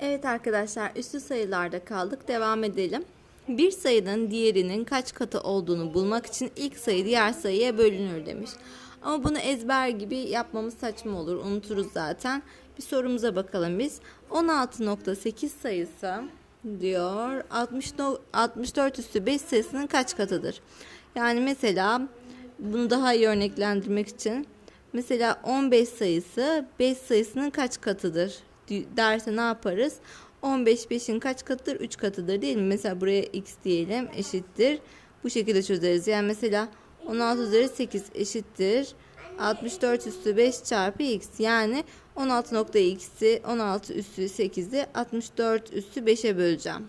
Evet arkadaşlar üstü sayılarda kaldık. Devam edelim. Bir sayının diğerinin kaç katı olduğunu bulmak için ilk sayı diğer sayıya bölünür demiş. Ama bunu ezber gibi yapmamız saçma olur. Unuturuz zaten. Bir sorumuza bakalım biz. 16.8 sayısı diyor 60, no- 64 üstü 5 sayısının kaç katıdır? Yani mesela bunu daha iyi örneklendirmek için mesela 15 sayısı 5 sayısının kaç katıdır derse ne yaparız? 15 5'in kaç katıdır? 3 katıdır değil mi? Mesela buraya x diyelim eşittir. Bu şekilde çözeriz. Yani mesela 16 üzeri 8 eşittir. 64 üstü 5 çarpı x yani 16.x'i 16 üstü 8'i 64 üstü 5'e böleceğim.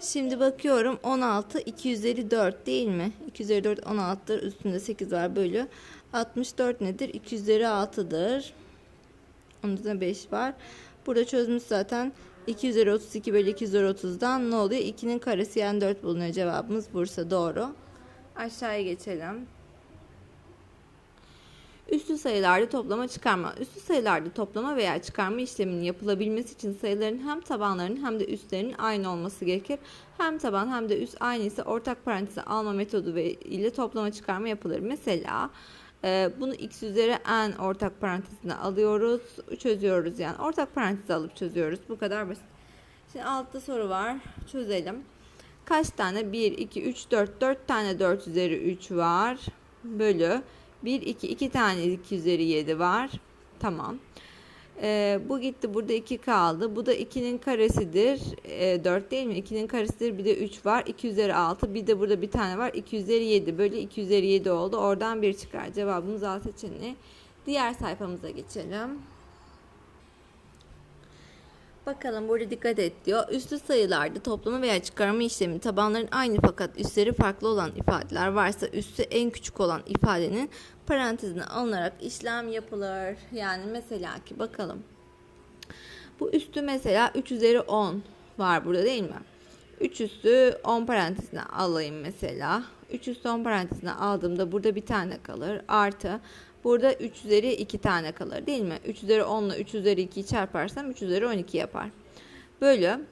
Şimdi bakıyorum 16 2 üzeri 4 değil mi? 2 üzeri 4 16'dır. Üstünde 8 var bölü. 64 nedir? 2 üzeri 6'dır. Onun üzerine 5 var. Burada çözmüş zaten. 2 üzeri 32 bölü 2 üzeri 30'dan ne oluyor? 2'nin karesi yani 4 bulunuyor. Cevabımız Bursa doğru. Aşağıya geçelim. Üstü sayılarda toplama çıkarma. Üstü sayılarda toplama veya çıkarma işleminin yapılabilmesi için sayıların hem tabanlarının hem de üstlerinin aynı olması gerekir. Hem taban hem de üst aynı ise ortak paranteze alma metodu ile toplama çıkarma yapılır. Mesela bunu x üzeri n ortak parantezine alıyoruz, çözüyoruz yani. Ortak paranteze alıp çözüyoruz. Bu kadar basit. Şimdi altta soru var. Çözelim. Kaç tane? 1, 2, 3, 4. 4 tane 4 üzeri 3 var. Bölü 1, 2, 2 tane 2 üzeri 7 var. Tamam. Ee, bu gitti. Burada 2 kaldı. Bu da 2'nin karesidir. Ee, 4 değil mi? 2'nin karesidir. Bir de 3 var. 2 üzeri 6. Bir de burada bir tane var. 2 üzeri 7 bölü 2 üzeri 7 oldu. Oradan 1 çıkar. Cevabımız A seçeneği. Diğer sayfamıza geçelim. Bakalım burada dikkat et diyor. Üslü sayılarda toplama veya çıkarma işlemi tabanların aynı fakat üstleri farklı olan ifadeler varsa üstü en küçük olan ifadenin parantezine alınarak işlem yapılır. Yani mesela ki bakalım. Bu üstü mesela 3 üzeri 10 var burada değil mi? 3 üstü 10 parantezine alayım mesela. 3 üstü 10 parantezine aldığımda burada bir tane kalır. Artı burada 3 üzeri 2 tane kalır değil mi? 3 üzeri 10 ile 3 üzeri 2'yi çarparsam 3 üzeri 12 yapar. Bölü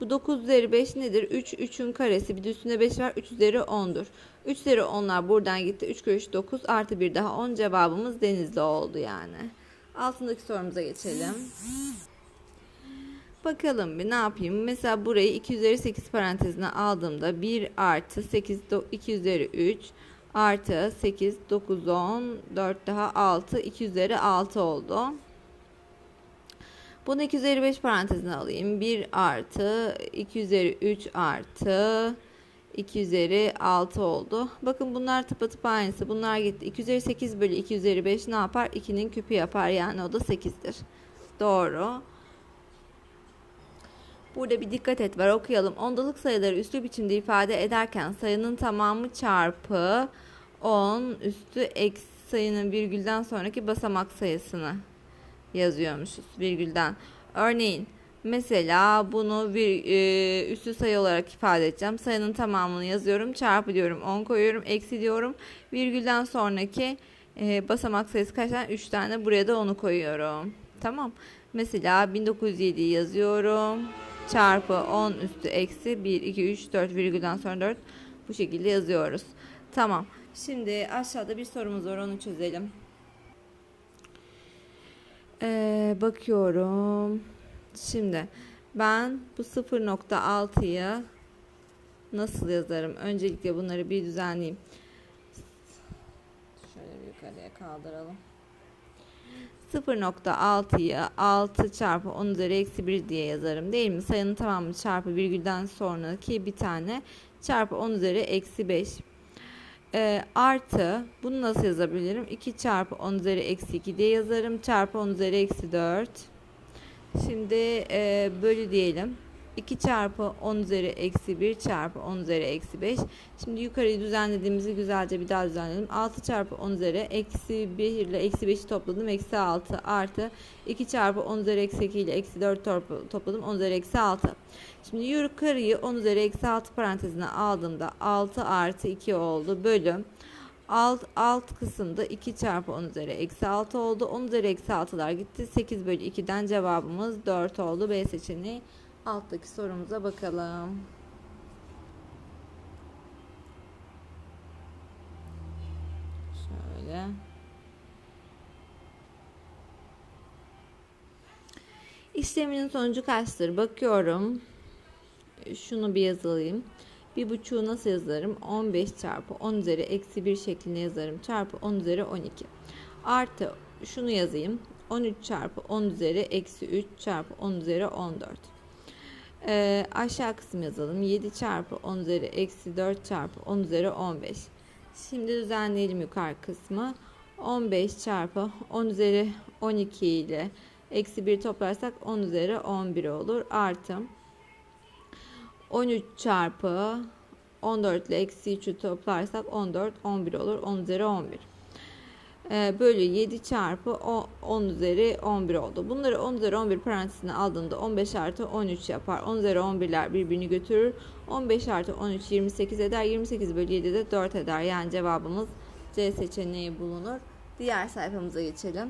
bu 9 üzeri 5 nedir? 3, 3'ün karesi. Bir de üstünde 5 var. 3 üzeri 10'dur. 3 üzeri 10'lar buradan gitti. 3 kere 3 9 artı 1 daha 10 cevabımız denizli oldu yani. Altındaki sorumuza geçelim. Bakalım bir ne yapayım. Mesela burayı 2 üzeri 8 parantezine aldığımda 1 artı 8 do- 2 üzeri 3 artı 8 9 10 4 daha 6 2 üzeri 6 oldu. Bunu 2 üzeri 5 parantezine alayım. 1 artı 2 üzeri 3 artı 2 üzeri 6 oldu. Bakın bunlar tıpatıp aynısı. Bunlar gitti. 2 üzeri 8 bölü 2 üzeri 5 ne yapar? 2'nin küpü yapar. Yani o da 8'dir. Doğru. Burada bir dikkat et var okuyalım. Ondalık sayıları üslü biçimde ifade ederken sayının tamamı çarpı 10 üstü eksi sayının virgülden sonraki basamak sayısını yazıyormuşuz virgülden. Örneğin mesela bunu bir e, üstü sayı olarak ifade edeceğim. Sayının tamamını yazıyorum. Çarpı diyorum. 10 koyuyorum. Eksi diyorum. Virgülden sonraki e, basamak sayısı kaç tane? 3 tane. Buraya da 10'u koyuyorum. Tamam. Mesela 1907'yi yazıyorum. Çarpı 10 üstü eksi 1, 2, 3, 4 virgülden sonra 4. Bu şekilde yazıyoruz. Tamam. Şimdi aşağıda bir sorumuz var. Onu çözelim. Ee, bakıyorum. Şimdi ben bu 0.6'yı nasıl yazarım? Öncelikle bunları bir düzenleyeyim. Şöyle bir yukarıya kaldıralım. 0.6'yı 6 çarpı 10 üzeri eksi 1 diye yazarım değil mi? Sayının tamamı çarpı virgülden sonraki bir tane çarpı 10 üzeri eksi 5. Ee, artı bunu nasıl yazabilirim? 2 çarpı 10 üzeri eksi 2 diye yazarım. Çarpı 10 üzeri eksi 4. Şimdi e, bölü diyelim. 2 çarpı 10 üzeri eksi 1 çarpı 10 üzeri eksi 5. Şimdi yukarıyı düzenlediğimizi güzelce bir daha düzenleyelim. 6 çarpı 10 üzeri eksi 1 ile eksi 5'i topladım. Eksi 6 artı 2 çarpı 10 üzeri eksi 2 ile eksi 4 torp- topladım. 10 üzeri eksi 6. Şimdi yukarıyı 10 üzeri eksi 6 parantezine aldığımda 6 artı 2 oldu. Bölü Alt, alt kısımda 2 çarpı 10 üzeri eksi 6 oldu. 10 üzeri eksi 6'lar gitti. 8 bölü 2'den cevabımız 4 oldu. B seçeneği. Alttaki sorumuza bakalım. Şöyle. İşleminin sonucu kaçtır? Bakıyorum. Şunu bir yazayım. Bir buçuğu nasıl yazarım? 15 çarpı 10 üzeri eksi 1 şeklinde yazarım. Çarpı 10 üzeri 12. Artı şunu yazayım. 13 çarpı 10 üzeri eksi 3 çarpı 10 üzeri 14. Ee, aşağı kısım yazalım. 7 çarpı 10 üzeri eksi 4 çarpı 10 üzeri 15. Şimdi düzenleyelim yukarı kısmı. 15 çarpı 10 üzeri 12 ile eksi 1 toplarsak 10 üzeri 11 olur. Artı 13 çarpı 14 ile eksi 3'ü toplarsak 14 11 olur. 10 üzeri 11. Ee, bölü 7 çarpı o- 10 üzeri 11 oldu. Bunları 10 üzeri 11 parantezine aldığında 15 artı 13 yapar. 10 üzeri 11'ler birbirini götürür. 15 artı 13 28 eder. 28 bölü 7 de 4 eder. Yani cevabımız C seçeneği bulunur. Diğer sayfamıza geçelim.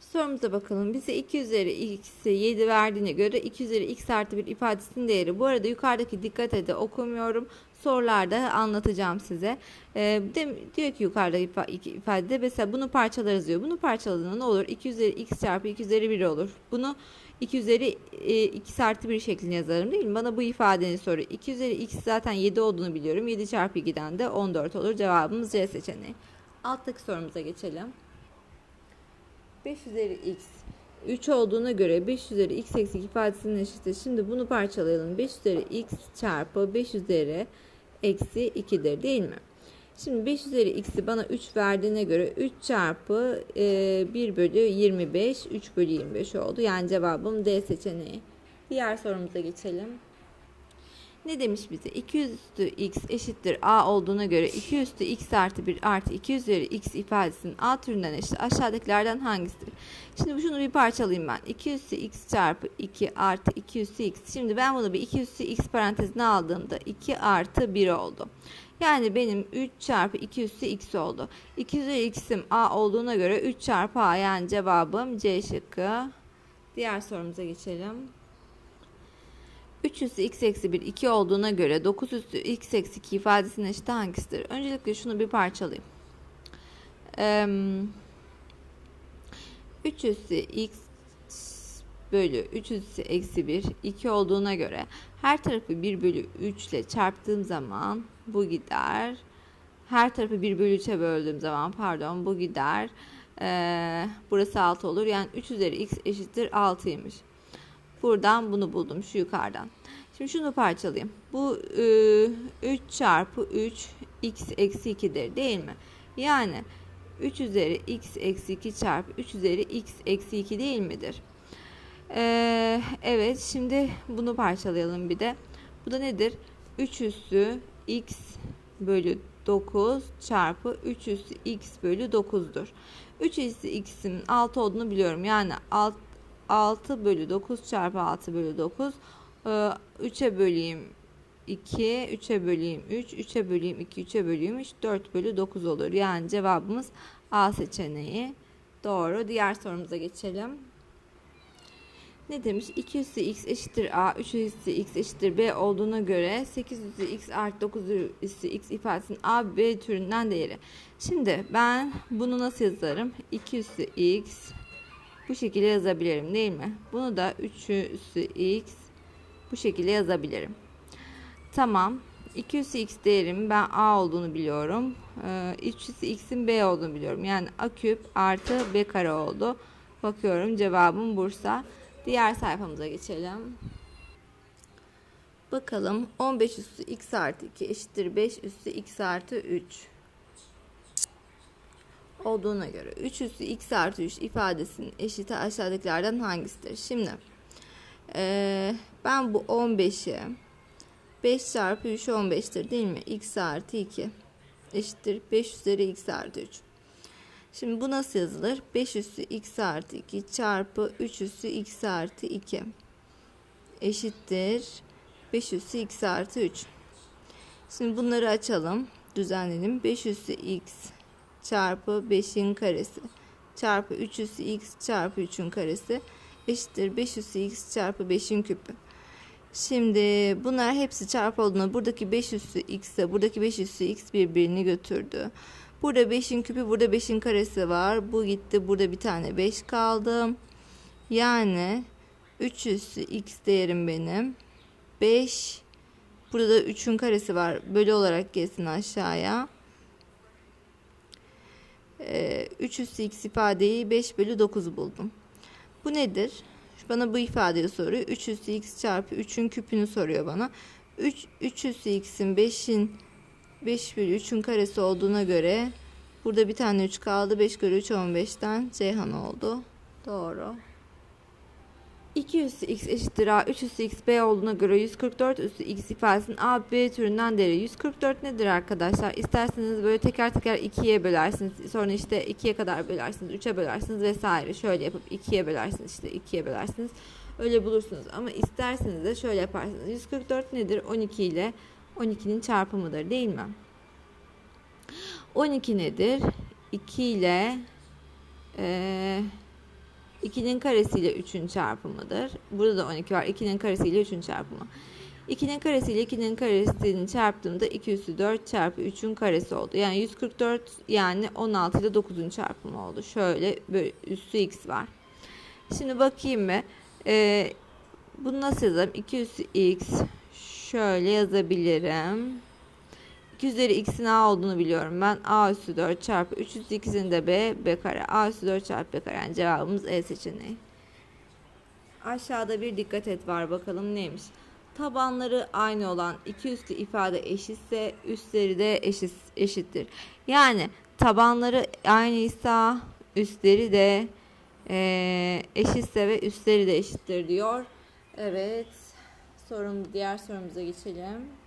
Sorumuza bakalım. Bize 2 üzeri x'i 7 verdiğine göre 2 üzeri x artı 1 ifadesinin değeri. Bu arada yukarıdaki dikkat edin okumuyorum. Sorularda anlatacağım size. Ee, de, diyor ki yukarıda ifadede mesela bunu parçalarız diyor. Bunu parçaladığında ne olur? 2 üzeri x çarpı 2 üzeri 1 olur. Bunu 2 üzeri e, x artı 1 şeklinde yazarım değil mi? Bana bu ifadenin soru. 2 üzeri x zaten 7 olduğunu biliyorum. 7 çarpı 2'den de 14 olur. Cevabımız C seçeneği. Alttaki sorumuza geçelim. 5 üzeri x 3 olduğuna göre 5 üzeri x eksi ifadesinin eşittir. Şimdi bunu parçalayalım. 5 üzeri x çarpı 5 üzeri eksi 2'dir değil mi? Şimdi 5 üzeri x'i bana 3 verdiğine göre 3 çarpı e, 1 bölü 25 3 bölü 25 oldu. Yani cevabım D seçeneği. Diğer sorumuza geçelim. Ne demiş bize? 2 üstü x eşittir a olduğuna göre 2 üstü x artı 1 artı 2 üzeri x ifadesinin a türünden eşit aşağıdakilerden hangisidir? Şimdi şunu bir parçalayayım ben. 2 üstü x çarpı 2 artı 2 üstü x. Şimdi ben bunu bir 2 üstü x parantezine aldığımda 2 artı 1 oldu. Yani benim 3 çarpı 2 üstü x oldu. 2 üzeri x'im a olduğuna göre 3 çarpı a yani cevabım C şıkkı. Diğer sorumuza geçelim. 3 üstü x eksi 1 2 olduğuna göre 9 üstü x eksi 2 ifadesinin eşiti hangisidir? Öncelikle şunu bir parçalayayım. Eee 3 üstü x bölü 3 üstü eksi 1 2 olduğuna göre her tarafı 1 bölü 3 ile çarptığım zaman bu gider. Her tarafı 1 bölü 3'e böldüğüm zaman pardon bu gider. Ee, burası 6 olur. Yani 3 üzeri x eşittir 6'ymış. Buradan bunu buldum şu yukarıdan. Şimdi şunu parçalayayım. Bu e, 3 çarpı 3 x eksi 2'dir değil mi? Yani 3 üzeri x eksi 2 çarpı 3 üzeri x eksi 2 değil midir? Ee, evet şimdi bunu parçalayalım bir de. Bu da nedir? 3 üstü x bölü 9 çarpı 3 üstü x bölü 9'dur. 3 üstü x'in 6 olduğunu biliyorum. Yani 6, 6 bölü 9 çarpı 6 bölü 9 ee, 3'e böleyim 2, 3'e böleyim 3, 3'e böleyim 2, 3'e böleyim 3, 4 bölü 9 olur. Yani cevabımız A seçeneği. Doğru. Diğer sorumuza geçelim. Ne demiş? 2 üstü x eşittir a, 3 üstü x eşittir b olduğuna göre 8 üstü x artı 9 üstü x ifadesinin a, b türünden değeri. Şimdi ben bunu nasıl yazarım? 2 üstü x bu şekilde yazabilirim değil mi? Bunu da 3 üstü x bu şekilde yazabilirim. Tamam. 2 üstü x değerim ben a olduğunu biliyorum. Ee, 3 üstü x'in b olduğunu biliyorum. Yani a küp artı b kare oldu. Bakıyorum cevabım Bursa. Diğer sayfamıza geçelim. Bakalım 15 üstü x artı 2 eşittir 5 üstü x artı 3 olduğuna göre 3 üstü x artı 3 ifadesinin eşiti aşağıdakilerden hangisidir? Şimdi eee, ben bu 15'i 5 çarpı 3 15'tir değil mi? x artı 2 eşittir 5 üzeri x artı 3. Şimdi bu nasıl yazılır? 5 üstü x artı 2 çarpı 3 üstü x artı 2 eşittir 5 üstü x artı 3. Şimdi bunları açalım. düzenleyelim. 5 üssü x çarpı 5'in karesi çarpı 3 üssü x çarpı 3'ün karesi eşittir 5 üssü x çarpı 5'in küpü. Şimdi bunlar hepsi çarpı olduğunda buradaki 5 üssü x ile buradaki 5 üssü x birbirini götürdü. Burada 5'in küpü burada 5'in karesi var. Bu gitti burada bir tane 5 kaldı. Yani 3 üssü x değerim benim. 5 Burada da 3'ün karesi var. Bölü olarak gelsin aşağıya. Ee, 3 üssü x ifadeyi 5 bölü 9 buldum. Bu nedir? Bana bu ifadeyi soruyor. 3 üssü x çarpı 3'ün küpünü soruyor bana. 3, 3 üssü x'in 5'in 5 bölü 3'ün karesi olduğuna göre burada bir tane 3 kaldı. 5 bölü 3 15'ten Ceyhan oldu. Doğru. 2 üssü x eşittir a 3 üssü x b olduğuna göre 144 üssü x ifadesinin a b türünden değeri 144 nedir arkadaşlar? İsterseniz böyle teker teker 2'ye bölersiniz. Sonra işte 2'ye kadar bölersiniz. 3'e bölersiniz vesaire. Şöyle yapıp 2'ye bölersiniz. işte 2'ye bölersiniz. Öyle bulursunuz. Ama isterseniz de şöyle yaparsınız. 144 nedir? 12 ile 12'nin çarpımıdır değil mi? 12 nedir? 2 ile eee 2'nin karesiyle 3'ün çarpımıdır. Burada da 12 var. 2'nin karesiyle 3'ün çarpımı. 2'nin karesiyle 2'nin karesini çarptığımda 2 üssü 4 çarpı 3'ün karesi oldu. Yani 144 yani 16 ile 9'un çarpımı oldu. Şöyle böyle üssü x var. Şimdi bakayım mı? Ee, bunu nasıl yazarım? 2 üssü x şöyle yazabilirim. 2 üzeri x'in a olduğunu biliyorum ben. a üssü 4 çarpı 3 üssü x'in de b, b kare. a üssü 4 çarpı b kare. Yani cevabımız E seçeneği. Aşağıda bir dikkat et var bakalım neymiş. Tabanları aynı olan iki üslü ifade eşitse üstleri de eşit, eşittir. Yani tabanları aynıysa üstleri de eee, eşitse ve üstleri de eşittir diyor. Evet. Sorum diğer sorumuza geçelim.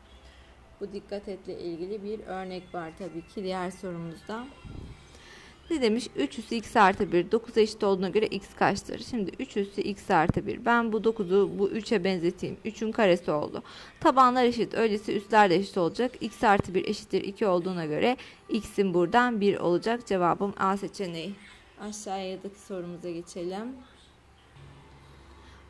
Bu dikkat etle ilgili bir örnek var tabii ki diğer sorumuzda. Ne demiş? 3 üssü x artı 1 9 eşit olduğuna göre x kaçtır? Şimdi 3 üssü x artı 1. Ben bu 9'u bu 3'e benzeteyim. 3'ün karesi oldu. Tabanlar eşit. Öyleyse üstler de eşit olacak. x artı 1 eşittir 2 olduğuna göre x'in buradan 1 olacak. Cevabım A seçeneği. Aşağıdaki sorumuza geçelim.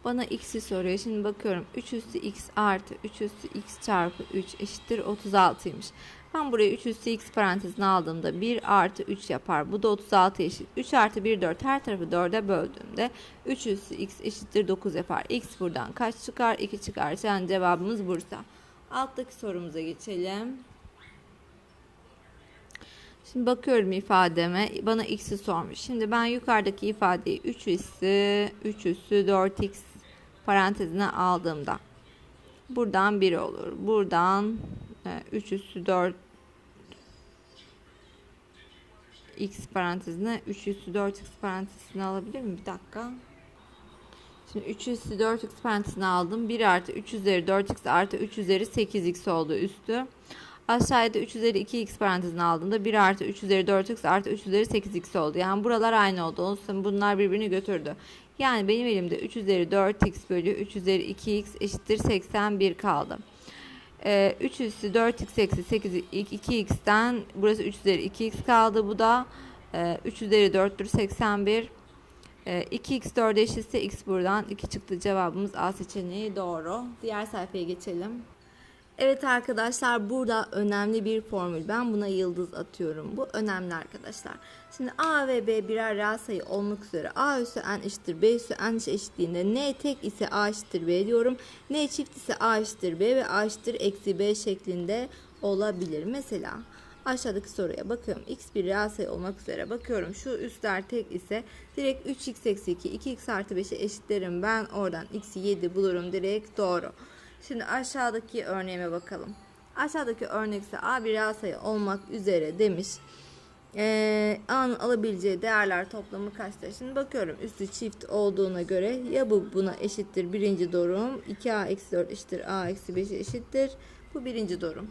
Bana x'i soruyor. Şimdi bakıyorum. 3 üstü x artı 3 üstü x çarpı 3 eşittir 36'ymış. Ben buraya 3 üstü x parantezine aldığımda 1 artı 3 yapar. Bu da 36 eşit. 3 artı 1 4 her tarafı 4'e böldüğümde 3 üstü x eşittir 9 yapar. x buradan kaç çıkar? 2 çıkar. Yani cevabımız Bursa. Alttaki sorumuza geçelim. Şimdi bakıyorum ifademe. Bana x'i sormuş. Şimdi ben yukarıdaki ifadeyi 3 üssü 3 üssü 4x parantezine aldığımda buradan 1 olur. Buradan e, 3 üssü 4 x parantezine 3 üssü 4x parantezine alabilir miyim? Bir dakika. Şimdi 3 üssü 4x parantezine aldım. 1 artı 3 üzeri 4x artı 3 üzeri 8x oldu üstü. Aşağıda 3 üzeri 2x parantezine aldığımda 1 artı 3 üzeri 4x artı 3 üzeri 8x oldu. Yani buralar aynı oldu. Olsun bunlar birbirini götürdü. Yani benim elimde 3 üzeri 4x bölü 3 üzeri 2x eşittir 81 kaldı. Ee, 3 üssü 4x eksi 8 2x'ten burası 3 üzeri 2x kaldı. Bu da e, 3 üzeri 4'tür 81. E, 2x 4'e eşitse x buradan 2 çıktı. Cevabımız A seçeneği doğru. Diğer sayfaya geçelim. Evet arkadaşlar burada önemli bir formül. Ben buna yıldız atıyorum. Bu önemli arkadaşlar. Şimdi A ve B birer reel sayı olmak üzere A üssü n eşittir B üssü n eşitliğinde n tek ise A eşittir B diyorum. n çift ise A eşittir B ve A eşittir eksi B şeklinde olabilir. Mesela aşağıdaki soruya bakıyorum. X bir reel sayı olmak üzere bakıyorum. Şu üstler tek ise direkt 3x eksi 2 2x artı 5'e eşitlerim. Ben oradan x'i 7 bulurum direkt doğru. Şimdi aşağıdaki örneğime bakalım. Aşağıdaki örnekse A bir reel sayı olmak üzere demiş. Ee, A'nın alabileceği değerler toplamı kaçtır? Şimdi bakıyorum üstü çift olduğuna göre ya bu buna eşittir birinci durum 2A eksi 4 eşittir A eksi 5 eşittir. Bu birinci durum.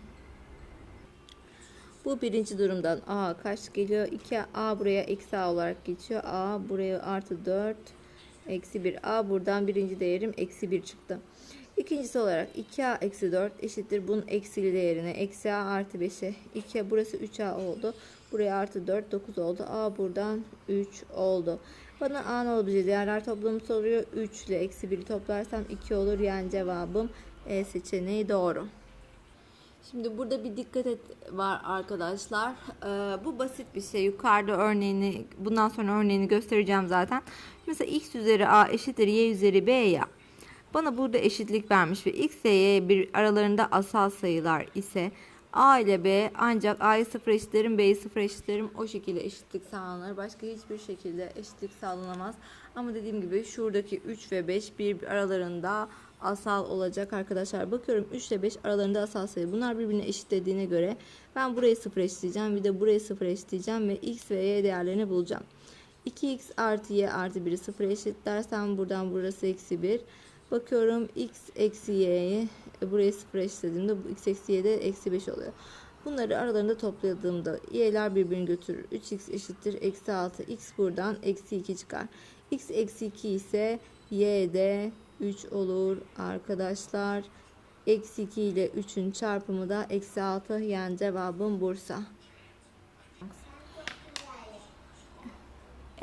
Bu birinci durumdan A kaç geliyor? 2A buraya eksi A olarak geçiyor. A buraya artı 4 eksi 1. A buradan birinci değerim eksi 1 çıktı. İkincisi olarak 2a eksi 4 eşittir bunun eksili değerine eksi a artı 5'e 2 burası 3a oldu. Buraya artı 4 9 oldu. a buradan 3 oldu. Bana a ne olabileceği değerler toplamı soruyor. 3 ile eksi 1'i toplarsam 2 olur. Yani cevabım E seçeneği doğru. Şimdi burada bir dikkat et var arkadaşlar. Ee, bu basit bir şey. Yukarıda örneğini, bundan sonra örneğini göstereceğim zaten. Mesela x üzeri a eşittir y üzeri b ya. Bana burada eşitlik vermiş ve x ile y bir aralarında asal sayılar ise a ile b ancak a'yı sıfır eşitlerim b'yi sıfır eşitlerim o şekilde eşitlik sağlanır. Başka hiçbir şekilde eşitlik sağlanamaz. Ama dediğim gibi şuradaki 3 ve 5 bir aralarında asal olacak arkadaşlar. Bakıyorum 3 ile 5 aralarında asal sayı. Bunlar birbirine eşitlediğine göre ben burayı sıfır eşitleyeceğim. Bir de burayı sıfır eşitleyeceğim ve x ve y değerlerini bulacağım. 2x artı y artı 1'i sıfır eşitlersem buradan burası eksi 1. Bakıyorum x eksi y'yi e, buraya sıfır eşitlediğimde bu x eksi y de eksi 5 oluyor. Bunları aralarında topladığımda y'ler birbirini götürür. 3x eşittir eksi 6. x buradan eksi 2 çıkar. x eksi 2 ise y de 3 olur arkadaşlar. Eksi 2 ile 3'ün çarpımı da eksi 6 yani cevabım Bursa.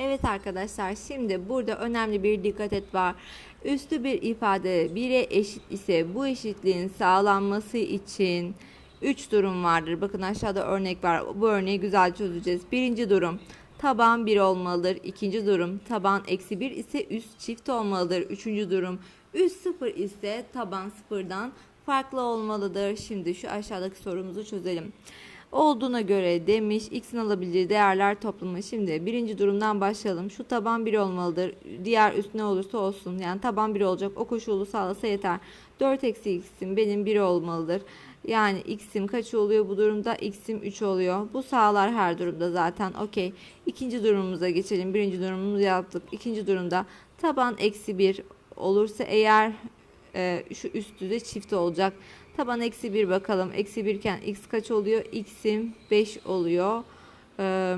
Evet arkadaşlar şimdi burada önemli bir dikkat et var. Üstü bir ifade 1'e eşit ise bu eşitliğin sağlanması için 3 durum vardır. Bakın aşağıda örnek var. Bu örneği güzel çözeceğiz. Birinci durum taban 1 olmalıdır. İkinci durum taban eksi 1 ise üst çift olmalıdır. Üçüncü durum üst 0 ise taban 0'dan farklı olmalıdır. Şimdi şu aşağıdaki sorumuzu çözelim olduğuna göre demiş x'in alabileceği değerler toplamı. Şimdi birinci durumdan başlayalım. Şu taban 1 olmalıdır. Diğer üst ne olursa olsun. Yani taban 1 olacak. O koşulu sağlasa yeter. 4 eksi x'im benim 1 olmalıdır. Yani x'im kaç oluyor bu durumda? x'im 3 oluyor. Bu sağlar her durumda zaten. Okey. İkinci durumumuza geçelim. Birinci durumumuzu yaptık. İkinci durumda taban eksi 1 olursa eğer e, şu üstü de çift olacak. Taban eksi 1 bakalım. Eksi 1 iken x kaç oluyor? x'im 5 oluyor. Ee,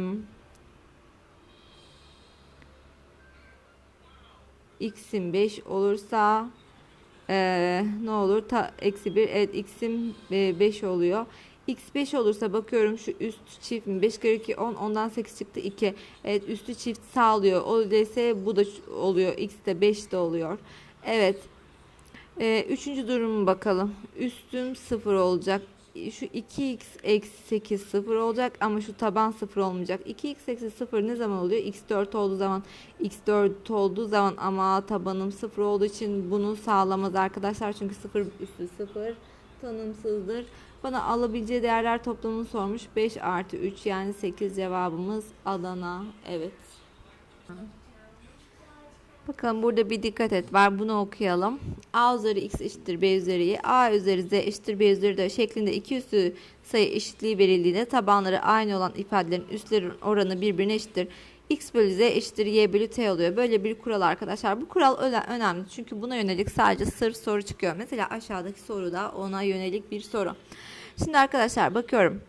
x'im 5 olursa ee, ne olur? Ta, eksi 1 evet x'im 5 oluyor. x 5 olursa bakıyorum şu üst çift mi? 5 kere 2 10 ondan 8 çıktı 2. Evet üstü çift sağlıyor. Öyleyse bu da oluyor. x de 5 de oluyor. Evet. Ee, üçüncü durumu bakalım. Üstüm 0 olacak. Şu 2x eksi 8 0 olacak ama şu taban 0 olmayacak. 2x eksi 0 ne zaman oluyor? x 4 olduğu zaman x 4 olduğu zaman ama tabanım 0 olduğu için bunu sağlamaz arkadaşlar. Çünkü 0 üstü 0 tanımsızdır. Bana alabileceği değerler toplamını sormuş. 5 artı 3 yani 8 cevabımız Adana. Evet. Bakalım burada bir dikkat et var. Bunu okuyalım. A üzeri x eşittir b üzeri y. A üzeri z eşittir b üzeri d şeklinde iki üstü sayı eşitliği verildiğinde tabanları aynı olan ifadelerin üstlerin oranı birbirine eşittir. x bölü z eşittir y bölü t oluyor. Böyle bir kural arkadaşlar. Bu kural önemli çünkü buna yönelik sadece sırf soru çıkıyor. Mesela aşağıdaki soru da ona yönelik bir soru. Şimdi arkadaşlar bakıyorum.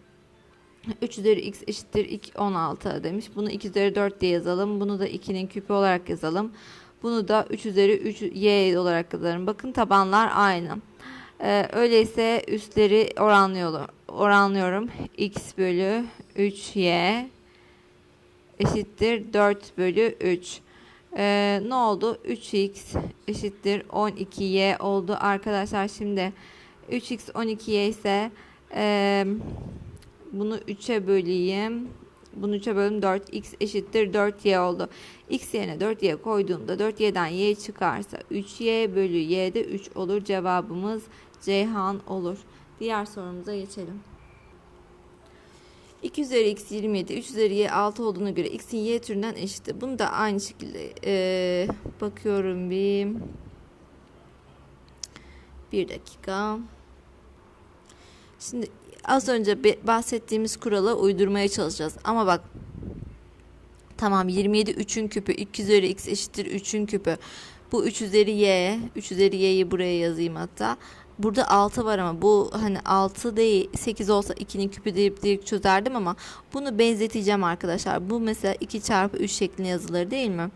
3 üzeri x eşittir 2, 16 demiş. Bunu 2 üzeri 4 diye yazalım. Bunu da 2'nin küpü olarak yazalım. Bunu da 3 üzeri 3 y olarak yazarım. Bakın tabanlar aynı. Ee, öyleyse üstleri oranlıyorum. oranlıyorum. x bölü 3y eşittir 4 bölü 3. Ee, ne oldu? 3x eşittir 12y oldu arkadaşlar. Şimdi 3x 12y ise e, bunu 3'e böleyim. Bunu 3'e bölüm 4 x eşittir 4y oldu. x yerine 4y koyduğumda 4y'den y çıkarsa 3y bölü y de 3 olur. Cevabımız Ceyhan olur. Diğer sorumuza geçelim. 2 üzeri x 27, 3 üzeri y 6 olduğuna göre x'in y türünden eşittir. Bunu da aynı şekilde ee, bakıyorum bir. Bir dakika. Şimdi az önce bahsettiğimiz kurala uydurmaya çalışacağız. Ama bak tamam 27 3'ün küpü 2 üzeri x eşittir 3'ün küpü. Bu 3 üzeri y. 3 üzeri y'yi buraya yazayım hatta. Burada 6 var ama bu hani 6 değil 8 olsa 2'nin küpü deyip direkt çözerdim ama bunu benzeteceğim arkadaşlar. Bu mesela 2 çarpı 3 şeklinde yazılır değil mi?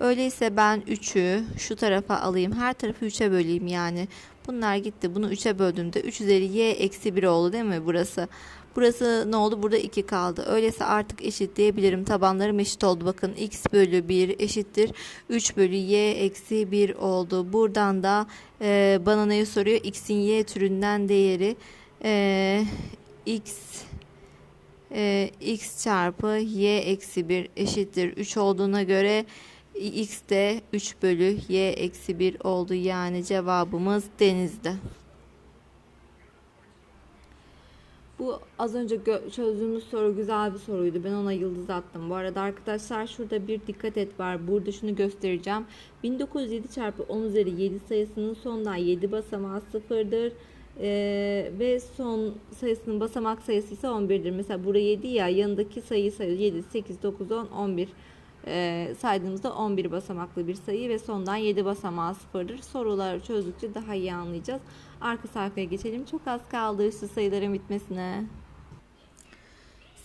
Öyleyse ben 3'ü şu tarafa alayım. Her tarafı 3'e böleyim yani. Bunlar gitti. Bunu 3'e böldüğümde 3 üzeri y eksi 1 oldu değil mi burası? Burası ne oldu? Burada 2 kaldı. Öyleyse artık eşitleyebilirim. Tabanlarım eşit oldu. Bakın x bölü 1 eşittir. 3 bölü y eksi 1 oldu. Buradan da e, bana neyi soruyor? x'in y türünden değeri e, x e, x çarpı y eksi 1 eşittir 3 olduğuna göre x de 3 bölü y eksi 1 oldu. Yani cevabımız denizde. Bu az önce çözdüğümüz soru güzel bir soruydu. Ben ona yıldız attım. Bu arada arkadaşlar şurada bir dikkat et var. Burada şunu göstereceğim. 1907 çarpı 10 üzeri 7 sayısının sondan 7 basamağı sıfırdır. Ee, ve son sayısının basamak sayısı ise 11'dir. Mesela buraya 7 ya yanındaki sayı sayı 7, 8, 9, 10, 11 e, saydığımızda 11 basamaklı bir sayı ve sondan 7 basamağı sıfırdır. Soruları çözdükçe daha iyi anlayacağız. Arka sayfaya geçelim. Çok az kaldı üstü sayıların bitmesine.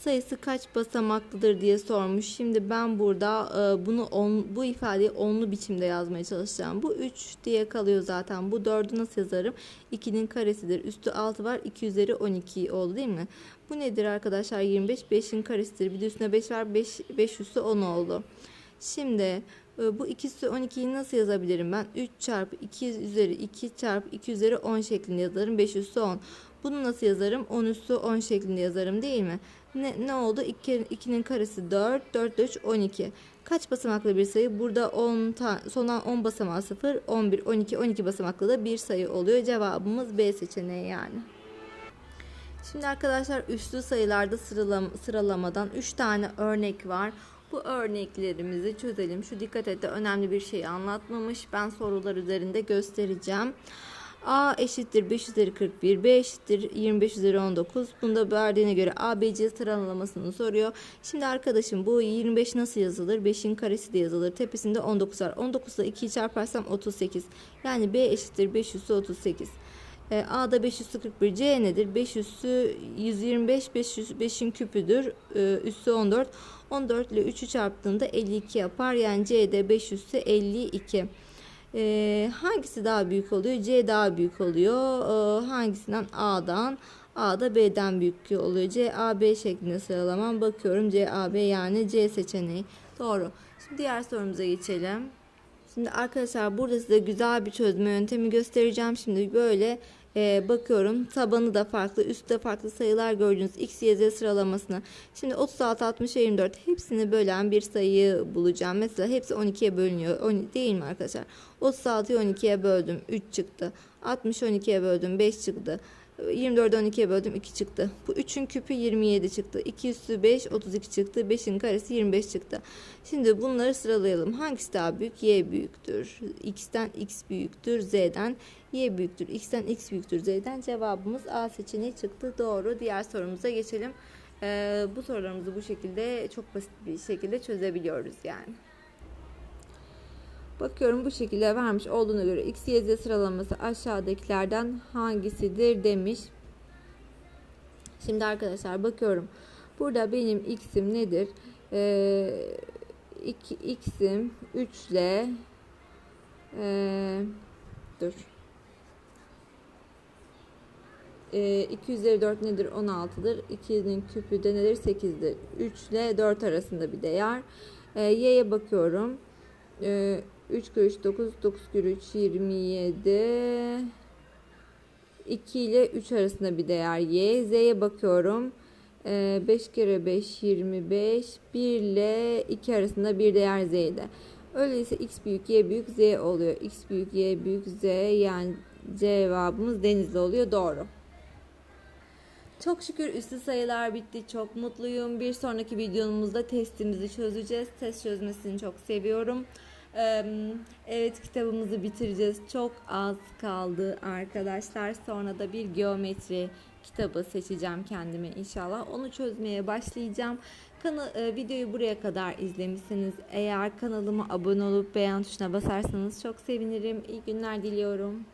Sayısı kaç basamaklıdır diye sormuş. Şimdi ben burada e, bunu on, bu ifadeyi onlu biçimde yazmaya çalışacağım. Bu 3 diye kalıyor zaten. Bu 4'ü nasıl yazarım? 2'nin karesidir. Üstü 6 var. 2 üzeri 12 oldu değil mi? Bu nedir arkadaşlar? 25. 5'in karesidir. Bir de üstüne 5 var. 5, 5 üstü 10 oldu. Şimdi e, bu 2 üstü 12'yi nasıl yazabilirim ben? 3 çarpı 2 üzeri 2 çarpı 2 üzeri 10 şeklinde yazarım. 5 üstü 10. Bunu nasıl yazarım? 10 üstü 10 şeklinde yazarım değil mi? Ne, ne oldu? 2, 2'nin karesi 4, 4 3 12. Kaç basamaklı bir sayı? Burada 10 ta, sondan 10 basamağı 0, 11, 12, 12 basamaklı da bir sayı oluyor. Cevabımız B seçeneği yani. Şimdi arkadaşlar üslü sayılarda sıralam sıralamadan 3 tane örnek var. Bu örneklerimizi çözelim. Şu dikkat et de önemli bir şey anlatmamış. Ben sorular üzerinde göstereceğim. A eşittir 5 üzeri 41, B eşittir 25 üzeri 19. Bunda verdiğine göre A, B, C sıralamasını soruyor. Şimdi arkadaşım bu 25 nasıl yazılır? 5'in karesi de yazılır. Tepesinde 19 var. 19 ile 2'yi çarparsam 38. Yani B eşittir 5 üssü 38. E, A'da 5 üssü 41. C nedir? 5 üssü 125. 5 üssü 5'in küpüdür. E, üssü 14. 14 ile 3'ü çarptığında 52 yapar. Yani C'de 5 üssü 52. E, hangisi daha büyük oluyor? C daha büyük oluyor. E, hangisinden? A'dan. A da B'den büyük oluyor. C, A, B şeklinde sıralamam. Bakıyorum C, A, B yani C seçeneği. Doğru. Şimdi diğer sorumuza geçelim. Şimdi arkadaşlar burada size güzel bir çözme yöntemi göstereceğim. Şimdi böyle e, bakıyorum tabanı da farklı üstte farklı sayılar gördüğünüz x, y, z sıralamasına. Şimdi 36, 60, 24 hepsini bölen bir sayı bulacağım. Mesela hepsi 12'ye bölünüyor. 10, değil mi arkadaşlar? 36'yı 12'ye böldüm 3 çıktı. 60 12'ye böldüm 5 çıktı. 24'ü 12'ye böldüm 2 çıktı. Bu 3'ün küpü 27 çıktı. 2 üstü 5 32 çıktı. 5'in karesi 25 çıktı. Şimdi bunları sıralayalım. Hangisi daha büyük? Y büyüktür. X'ten X büyüktür. Z'den Y büyüktür. X'ten X büyüktür. Z'den cevabımız A seçeneği çıktı. Doğru. Diğer sorumuza geçelim. Ee, bu sorularımızı bu şekilde çok basit bir şekilde çözebiliyoruz yani. Bakıyorum bu şekilde vermiş olduğuna göre X, Y, Z sıralaması aşağıdakilerden hangisidir demiş. Şimdi arkadaşlar bakıyorum. Burada benim X'im nedir? Ee, iki, X'im 3 ile ee, dur. E, 2 üzeri 4 nedir? 16'dır. 2'nin küpü de nedir? 8'dir. 3 ile 4 arasında bir değer. E, Y'ye bakıyorum. E, 3 kere 3 9, 9 kere 3 27. 2 ile 3 arasında bir değer Y. Z'ye bakıyorum. E, 5 kere 5 25. 1 ile 2 arasında bir değer Z'de. Öyleyse X büyük Y büyük Z oluyor. X büyük Y büyük Z yani cevabımız denizli oluyor. Doğru. Çok şükür üstü sayılar bitti. Çok mutluyum. Bir sonraki videomuzda testimizi çözeceğiz. Test çözmesini çok seviyorum. Evet kitabımızı bitireceğiz. Çok az kaldı arkadaşlar. Sonra da bir geometri kitabı seçeceğim kendime inşallah. Onu çözmeye başlayacağım. Kana, e, videoyu buraya kadar izlemişsiniz. Eğer kanalıma abone olup beğen tuşuna basarsanız çok sevinirim. İyi günler diliyorum.